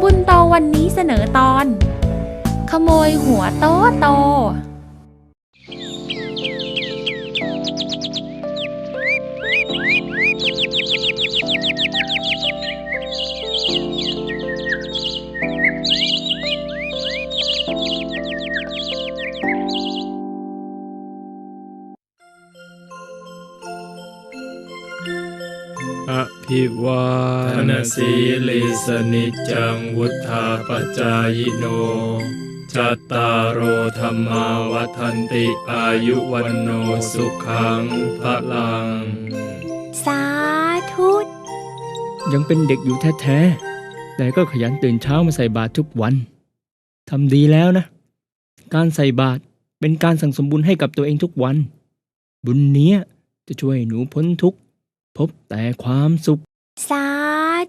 บุญโตวันนี้เสนอตอน ขโมยหัวโตโต อภิวาทนสีลิสนิจจังวุธาปจายโนจัตตารโอธรรมาวัฏันติอายุวันโนสุขังพลัง สาธุยังเป็นเด็กอยู่แท้ๆ แต่ก็ขยันตื่นเช้ามาใส่บาตรทุกวัน ทำดีแล้วนะ การใส่บาตรเป็นการสั่งสมบุญให้กับตัวเองทุกวัน บุญเนี้ยจะช่วยให้หนูพ้นทุกข์ พบแต่ความสุข สา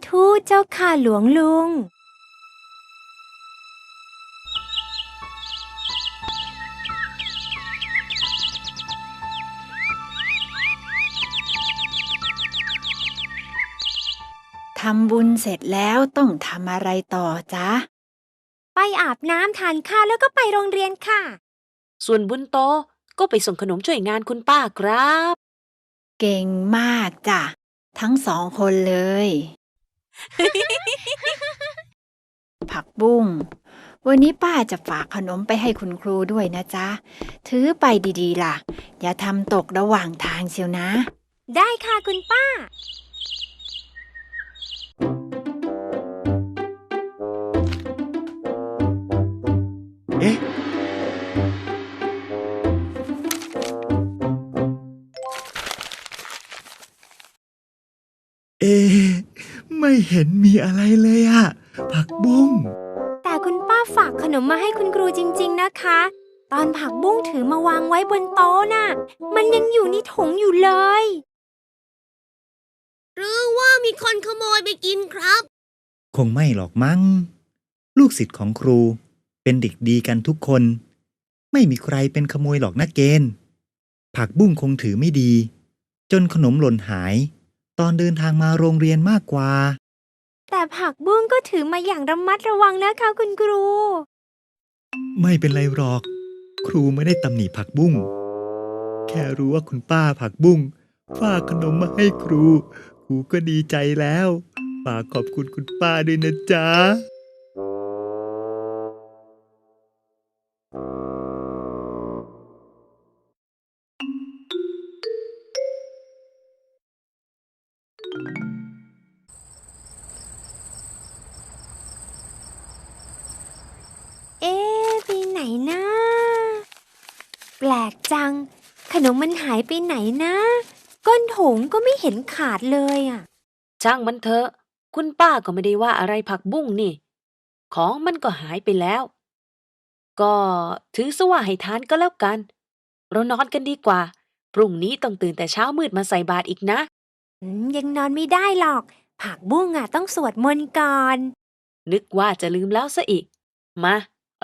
ธุเจ้าค่ะหลวงลุง ทำบุญเสร็จแล้วต้องทำอะไรต่อจ๊ะ ไปอาบน้ำทานข้าวแล้วก็ไปโรงเรียนค่ะ ส่วนบุญโตก็ไปส่งขนมช่วยงานคุณป้าครับ เก่งมากจ้ะ ทั้งสองคนเลย ผักบุ้ง วันนี้ป้าจะฝากขนมไปให้คุณครูด้วยนะจ๊ะ ถือไปดีๆ ล่ะ อย่าทำตกระหว่างทางเชียวนะ ได้ค่ะคุณป้า เอ๊ะ เห็นมีอะไรเลยอะผักบุ้ง แต่คุณป้าฝากขนมมาให้คุณครูจริง ๆ นะคะ ตอนผักบุ้งถือมาวางไว้บนโต๊ะน่ะ มันยังอยู่ในถุงอยู่เลย หรือว่ามีคนขโมยไปกินครับ คงไม่หรอกมั้ง ลูกศิษย์ของครูเป็นเด็กดีกันทุกคน ไม่มีใครเป็นขโมยหรอกนะเกณฑ์ ผักบุ้งคงถือไม่ดี จนขนมหล่นหาย ตอนเดินทางมาโรงเรียนมากกว่า แต่ผักบุ้งก็ถือมาอย่างระมัดระวังนะคะคุณครู ไม่เป็นไรหรอก ครูไม่ได้ตำหนิผักบุ้ง แค่รู้ว่าคุณป้าผักบุ้งฝากขนมมาให้ครู ครูก็ดีใจแล้ว ฝากขอบคุณคุณป้าด้วยนะจ๊ะ ไปไหนนะ ก้นถุงก็ไม่เห็นขาดเลยอะ ช่างมันเถอะ คุณป้าก็ไม่ได้ว่าอะไรผักบุ้งนี่ ของมันก็หายไปแล้ว ก็ถือซะว่าให้ทานก็แล้วกัน เรานอนกันดีกว่า พรุ่งนี้ต้องตื่นแต่เช้ามืดมาใส่บาตรอีกนะ อืมยังนอนไม่ได้หรอก ผักบุ้งอะต้องสวดมนต์ก่อน นึกว่าจะลืมแล้วซะอีก มา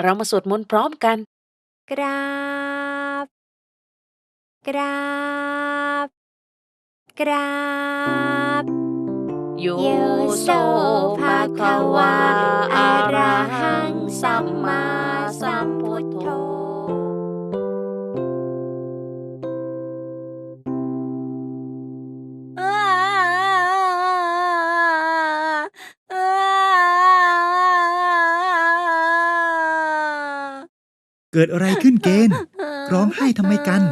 เรามาสวดมนต์พร้อมกัน กราบ กราบ กราบโยโยโสภะคะวาอะระหังสัมมาสัมพุทโธเกิดอะไรขึ้นเกณฑ์ร้องไห้ทำไมกัน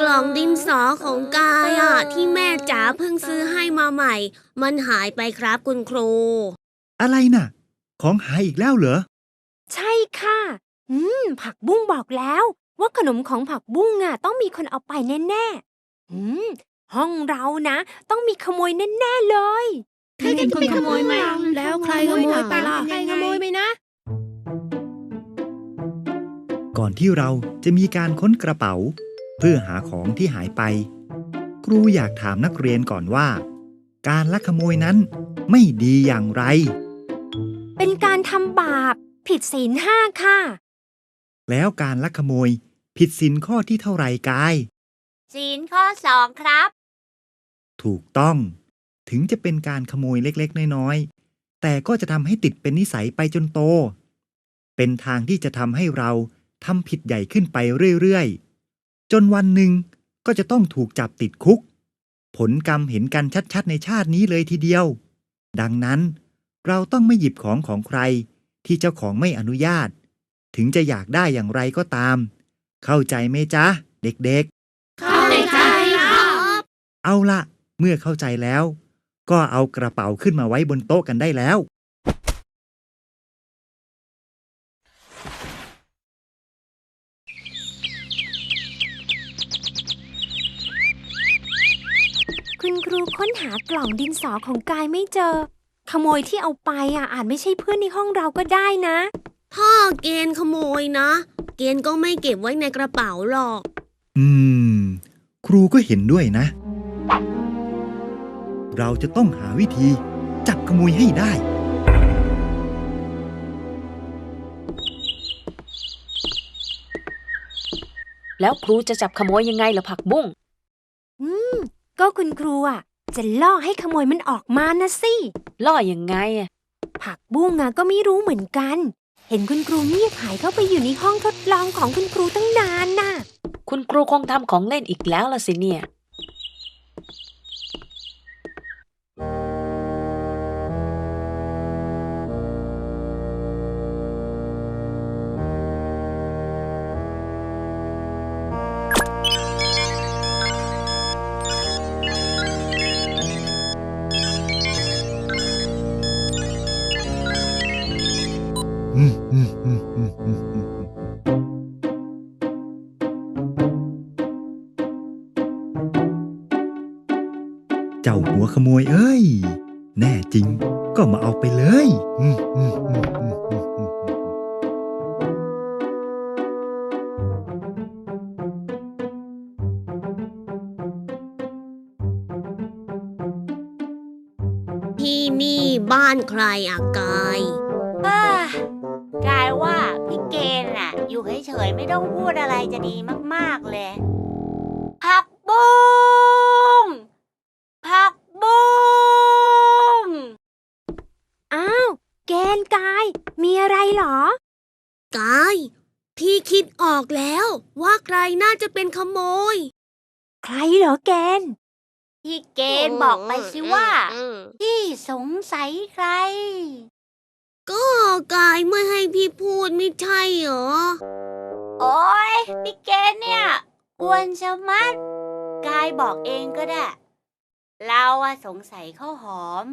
กล่องดินสอของกายอะที่แม่จ๋าเพิ่งซื้อให้มาใหม่ มันหายไปครับคุณครู อะไรน่ะ ของหายอีกแล้วเหรอ ใช่ค่ะ อืม ผักบุ้งบอกแล้ว ว่าขนมของผักบุ้งอะ ต้องมีคนเอาไปแน่ๆอืม ห้องเรานะ ต้องมีขโมยแน่ๆเลยใครเป็นคนขโมยไหมแล้วใครขโมยไปล่ะใครขโมยไปนะก่อนที่เราจะมีการค้นกระเป๋า เพื่อหาของที่หายไป ครูอยากถามนักเรียนก่อนว่า การลักขโมยนั้นไม่ดีอย่างไร เป็นการทำบาป ผิดศีลห้าค่ะ แล้วการลักขโมยผิดศีลข้อที่เท่าไหร่กาย ศีลข้อสองครับ ถูกต้อง ถึงจะเป็นการขโมยเล็กๆ น้อยๆ แต่ก็จะทำให้ติดเป็นนิสัยไปจนโต เป็นทางที่จะทำให้เราทำผิดใหญ่ขึ้นไปเรื่อยๆ จนวันหนึ่งก็จะต้องถูกจับติดคุก ผลกรรมเห็นกันชัดๆ ในชาตินี้เลยทีเดียว ดังนั้น เราต้องไม่หยิบของของใคร ที่เจ้าของไม่อนุญาต ถึงจะอยากได้อย่างไรก็ตาม เข้าใจไหมจ๊ะ เด็กๆ เข้าใจครับ เอาละเมื่อเข้าใจแล้ว ก็เอากระเป๋าขึ้นมาไว้บนโต๊ะกันได้แล้ว คุณครูค้นหากล่องดินสอของกายไม่เจอ ขโมยที่เอาไปอะอาจไม่ใช่เพื่อนในห้องเราก็ได้นะ ถ้าเกณฑ์ขโมยนะ เกณฑ์ก็ไม่เก็บไว้ในกระเป๋าหรอก อืม ครูก็เห็นด้วยนะ เราจะต้องหาวิธี จับขโมยให้ได้แล้วครูจะจับขโมยยังไงล่ะผักบุ้ง อืม ก็คุณครูอะ จะล่อให้ขโมยมันออกมานะสิล่อยังไงอะผักบุ้งอะก็ไม่รู้เหมือนกัน เห็นคุณครูเงียบหายเข้าไปอยู่ในห้องทดลองของคุณครูตั้งนานน่ะ คุณครูคงทำของเล่นอีกแล้วล่ะสิเนี่ย เจ้าหัวขโมยเอ้ย แน่จริงก็มาเอาไปเลยที่นี่บ้านใครอะกาย กายว่าพี่เกณฑ์น่ะ อยู่เฉยๆไม่ต้องพูดอะไรจะดีมากๆเลยผักบุ้งผักบุ้งอ้าวแกนกายมีอะไรเหรอกาย พี่คิดออกแล้วว่าใครน่าจะเป็นขโมย ใครเหรอแกนพี่เกณฑ์บอกไปสิว่า พี่สงสัยใคร ก็กายไม่ให้พี่พูดไม่ใช่เหรอ โอ้ยพี่เกณฑ์เนี่ยกวนชะมัด กายบอกเองก็ได้ เราอะสงสัยข้าวหอม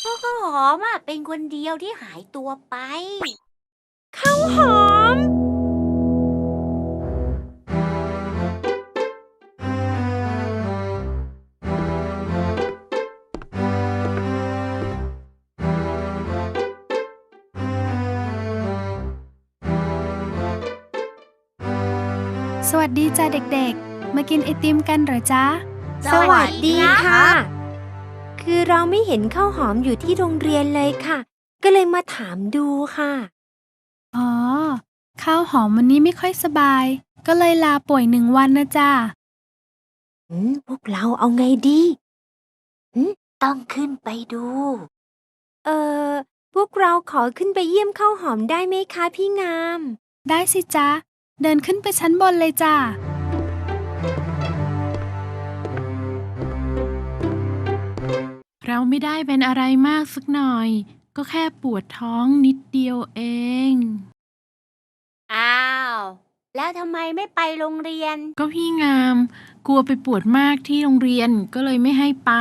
เพราะข้าวหอมอะเป็นคนเดียวที่หายตัวไป ข้าวหอม วัสดีจ้าเด็กๆ มากินไอติมกันเหรอจ๊ะ สวัสดีค่ะ คือเราไม่เห็นข้าวหอมอยู่ที่โรงเรียนเลยค่ะ ก็เลยมาถามดูค่ะ อ๋อ ข้าวหอมวันนี้ไม่ค่อยสบาย ก็เลยลาป่วยหนึ่งวันนะจ๊ะอืมพวกเราเอาไงดีเต้องขึ้นไปดู เออพวกเราขอขึ้นไปเยี่ยมข้าวหอมได้ไหมคะพี่งาม ได้สิจ๊ะ เดินขึ้นไปชั้นบนเลยจ้ะเราไม่ได้เป็นอะไรมากสักหน่อย ก็แค่ปวดท้องนิดเดียวเอง อ้าว แล้วทำไมไม่ไปโรงเรียน ก็พี่งาม กลัวไปปวดมากที่โรงเรียนก็เลยไม่ให้ไป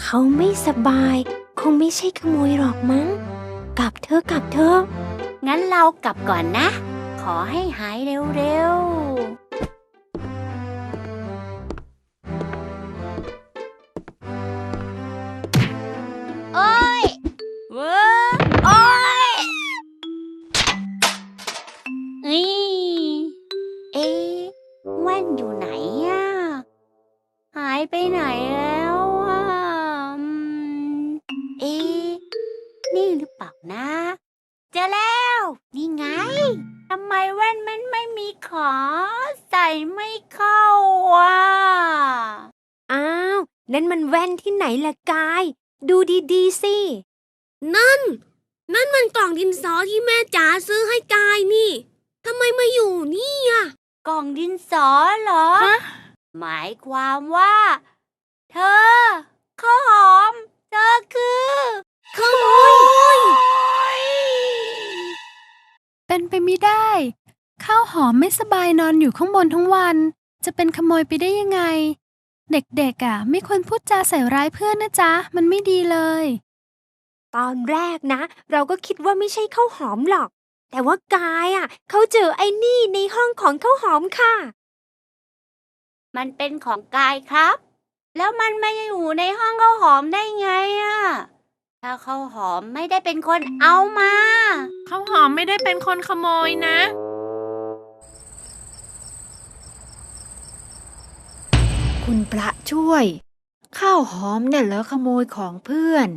เขาไม่สบาย คงไม่ใช่ขโมยหรอกมั้ง กลับเถอะกลับเถอะงั้นเรากลับก่อนนะ ขอให้หายเร็วๆ ใส่ไม่เข้าอะ อ้าว นั่นมันแว่นที่ไหนล่ะกาย ดูดีๆสิ นั่น นั่นมันกล่องดินสอที่แม่จ๋าซื้อให้กายนี่ทำไมมาอยู่นี่อะ กล่องดินสอเหรอฮะหมายความว่า เธอข้าวหอม เธอคือขโมยเป็นไปไม่ได้ ข้าวหอมไม่สบายนอนอยู่ข้างบนทั้งวัน จะเป็นขโมยไปได้ยังไง เด็กๆอะ ไม่ควรพูดจาใส่ร้ายเพื่อนนะจ๊ะ มันไม่ดีเลย ตอนแรกนะ เราก็คิดว่าไม่ใช่ข้าวหอมหรอก แต่ว่ากายอะ เขาเจอไอ้นี่ในห้องของข้าวหอมค่ะ มันเป็นของกายครับ แล้วมันมาอยู่ในห้องข้าวหอมได้ไงอะถ้าข้าวหอมไม่ได้เป็นคนเอามาข้าวหอมไม่ได้เป็นคนขโมยนะ คุณพระ ช่วย ข้าวหอมเนี่ยเหรอขโมยของเพื่อน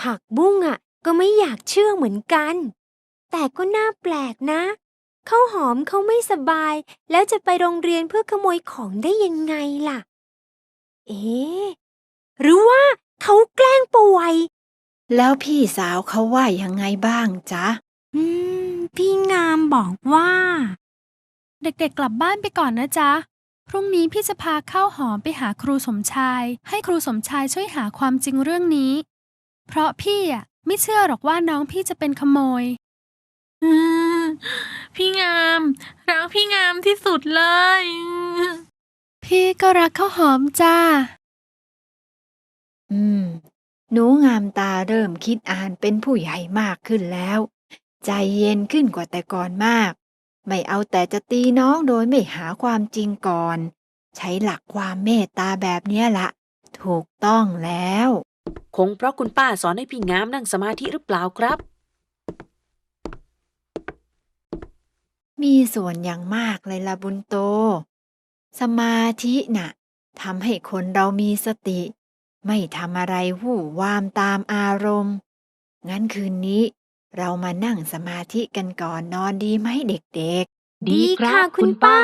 ผักบุ้งอะ ก็ไม่อยากเชื่อเหมือนกัน แต่ก็น่าแปลกนะข้าวหอมเขาไม่สบาย แล้วจะไปโรงเรียนเพื่อขโมยของได้ยังไงล่ะ เอ๊ะหรือว่าเขาแกล้งป่วย แล้วพี่สาวเขาว่ายังไงบ้างจ๊ะ อืม พี่งามบอกว่า เด็กๆกลับบ้านไปก่อนนะจ๊ะ พรุ่งนี้พี่จะพาข้าวหอมไปหาครูสมชาย ให้ครูสมชายช่วยหาความจริงเรื่องนี้ เพราะพี่อะไม่เชื่อหรอกว่าน้องพี่จะเป็นขโมยพี่งามรักพี่งามที่สุดเลย พี่ก็รักข้าวหอมจ้า อืม หนูงามตาเริ่มคิดอ่านเป็นผู้ใหญ่มากขึ้นแล้ว ใจเย็นขึ้นกว่าแต่ก่อนมาก ไม่เอาแต่จะตีน้องโดยไม่หาความจริงก่อน ใช้หลักความเมตตาแบบเนี้ยละถูกต้องแล้ว คงเพราะคุณป้าสอนให้พี่งามนั่งสมาธิหรือเปล่าครับ มีส่วนอย่างมากเลยละบุญโต สมาธิน่ะทำให้คนเรามีสติ ไม่ทำอะไรวู่วามตามอารมณ์ งั้นคืนนี้ เรามานั่งสมาธิกันก่อนนอนดีไหมเด็กๆ ดีค่ะคุณป้า